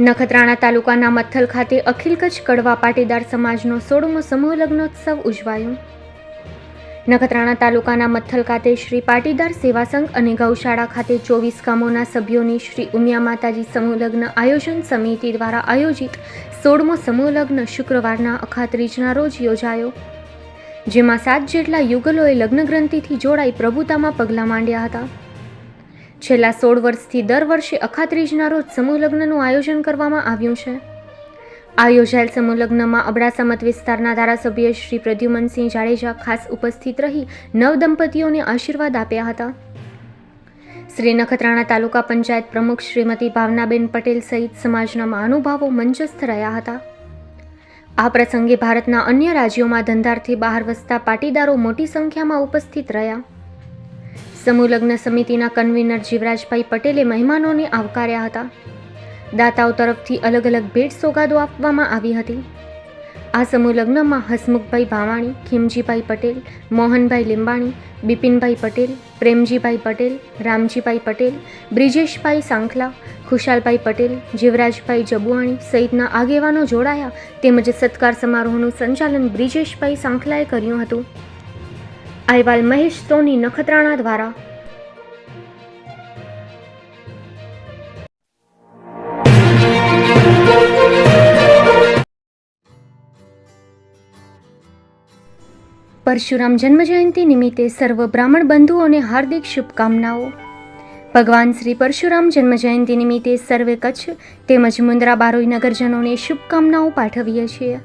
નખત્રાણા તાલુકાના મથલ ખાતે અખિલ કચ્છ કડવા પાટીદાર સમાજનો સોળમો સમૂહ લગ્નોત્સવ ઉજવાયો. નખત્રાણા તાલુકાના મથલ ખાતે શ્રી પાટીદાર સેવા સંઘ અને ગૌશાળા ખાતે ચોવીસ ગામોના સભ્યોની શ્રી ઉમિયા માતાજી સમૂહ લગ્ન આયોજન સમિતિ દ્વારા આયોજિત સોળમો સમૂહ લગ્ન શુક્રવારના અખાત્રીજના રોજ યોજાયો. જેમાં સાત જેટલા યુગલોએ લગ્નગ્રંથિથી જોડાઈ પ્રભુતામાં પગલાં માંડ્યા હતા. છેલ્લા સોળ વર્ષથી દર વર્ષે અખાત્રીજના રોજ સમૂહ લગ્નનું આયોજન કરવામાં આવ્યું છે. આ યોજાયેલ સમૂહ લગ્નમાં અબડાસા મત વિસ્તારના ધારાસભ્ય શ્રી પ્રદ્યુમનસિંહ જાડેજા ખાસ ઉપસ્થિત રહી નવ દંપતીઓને આશીર્વાદ આપ્યા હતા. શ્રી નખત્રાણા તાલુકા પંચાયત પ્રમુખ શ્રીમતી ભાવનાબેન પટેલ સહિત સમાજના મહાનુભાવો મંચસ્થ રહ્યા હતા. આ પ્રસંગે ભારતના અન્ય રાજ્યોમાં ધંધાર્થી બહાર વસતા પાટીદારો મોટી સંખ્યામાં ઉપસ્થિત રહ્યા. સમૂહ લગ્ન સમિતિના કન્વીનર જીવરાજભાઈ પટેલે મહેમાનોને આવકાર્યા હતા. દાતાઓ તરફથી અલગ અલગ ભેટ સોગાદો આપવામાં આવી હતી. આ સમૂહ લગ્નમાં હસમુખભાઈ ભાવાણી, ખીમજીભાઈ પટેલ, મોહનભાઈ લીંબાણી, બિપિનભાઈ પટેલ, પ્રેમજીભાઈ પટેલ, રામજીભાઈ પટેલ, બ્રિજેશભાઈ સાંખલા, ખુશાલભાઈ પટેલ, જીવરાજભાઈ જબુઆણી સહિતના આગેવાનો જોડાયા. તેમજ સત્કાર સમારોહનું સંચાલન બ્રિજેશભાઈ સાંખલાએ કર્યું હતું. અહેવાલ મહેશ સોની નખત્રાણા દ્વારા. પરશુરામ જન્મજયંતિ નિમિત્તે સર્વ બ્રાહ્મણ બંધુઓને હાર્દિક શુભકામનાઓ. ભગવાન શ્રી પરશુરામ જન્મજયંતિ નિમિત્તે સર્વે કચ્છ તેમજ મુન્દ્રા બારોઈ નગરજનોને શુભકામનાઓ પાઠવીએ છીએ.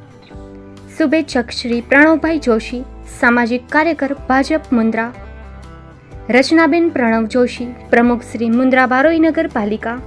શુભેચ્છક શ્રી પ્રણવભાઈ જોશી, સામાજિક કાર્યકર ભાજપ મુન્દ્રા. રચનાબેન પ્રણવ જોશી, પ્રમુખ શ્રી મુન્દ્રા બારોઈ નગરપાલિકા.